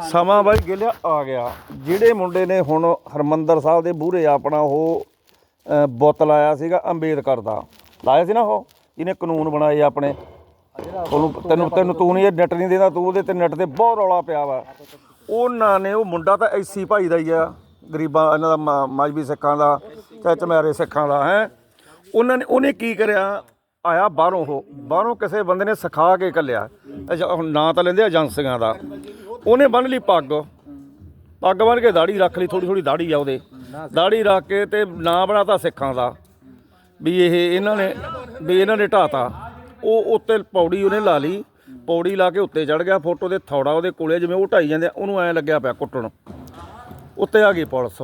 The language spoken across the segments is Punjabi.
ਸਮਾਂ ਬਾਈ ਗਿਲਿਆ ਆ ਗਿਆ। ਜਿਹੜੇ ਮੁੰਡੇ ਨੇ ਹੁਣ ਹਰਮੰਦਰ ਸਾਹਿਬ ਦੇ ਬੂਹਰੇ ਆਪਣਾ ਉਹ ਬੁੱਤ ਲਾਇਆ ਸੀਗਾ ਅੰਬੇਦਕਰ ਦਾ। ਲਾਇਆ ਸੀ ਨਾ ਉਹ? ਇਹਨੇ ਕਾਨੂੰਨ ਬਣਾਏ ਆਪਣੇ। ਉਹਨੂੰ ਤੈਨੂੰ ਤੈਨੂੰ ਤੂੰ ਨਹੀਂ, ਇਹ ਨੈਟ ਨਹੀਂ ਦੇਦਾ, ਤੂੰ ਉਹਦੇ ਤੇ ਨੈਟ ਤੇ ਬਹੁਤ ਰੌਲਾ ਪਿਆ ਵਾ। ਉਹਨਾਂ ਨੇ ਉਹ ਮੁੰਡਾ ਤਾਂ ਐਸੀ ਭਾਈ ਦਾ ਹੀ ਆ, ਗਰੀਬਾਂ ਇਹਨਾਂ ਦਾ ਮ- ਮਜ਼੍ਹਬੀ ਸਿੱਖਾਂ ਦਾ, ਚਾਹੇ ਚਮਿਆਰੇ ਸਿੱਖਾਂ ਦਾ, ਹੈ। ਉਹਨਾਂ ਨੇ ਉਹਨੇ ਕੀ ਕਰਿਆ? ਆਇਆ ਬਾਹਰੋਂ ਉਹ ਬਾਹਰੋਂ ਕਿਸੇ ਬੰਦੇ ਨੇ ਸਿਖਾ ਕੇ ਕੱਲਿਆ ਹੁਣ ਨਾਂ ਤਾਂ ਲੈਂਦੇ ਏਜੰਸੀਆਂ ਦਾ। ਉਹਨੇ ਬੰਨ ਲਈ ਪੱਗ। ਪੱਗ ਬੰਨ ਕੇ ਦਾੜੀ ਰੱਖ ਲਈ ਥੋੜੀ ਥੋੜੀ ਦਾੜੀ ਆ ਉਹਦੇ। ਦਾੜੀ ਰੱਖ ਕੇ ਤੇ ਨਾਂ ਬਣਾਤਾ ਸਿੱਖਾਂ ਦਾ। ਵੀ ਇਹ ਇਹਨਾਂ ਨੇ ਵੀ ਇਹਨਾਂ ਨੇ ਢਾਤਾ। ਉਹ ਉੱਤੇ ਪੌੜੀ ਉਹਨੇ ਲਾ ਲਈ। ਪੌੜੀ ਲਾ ਕੇ ਉੱਤੇ ਚੜ ਗਿਆ। ਫੋਟੋ ਦੇ ਥੌੜਾ ਉਹਦੇ ਕੋਲੇ ਜਿਵੇਂ ਉਹ ਢਾਈ ਜਾਂਦੇ ਆ, ਉਹਨੂੰ ਐ ਲੱਗਿਆ ਪਿਆ ਕੁੱਟਣ। ਉੱਤੇ ਆ ਗਈ ਪੁਲਿਸ।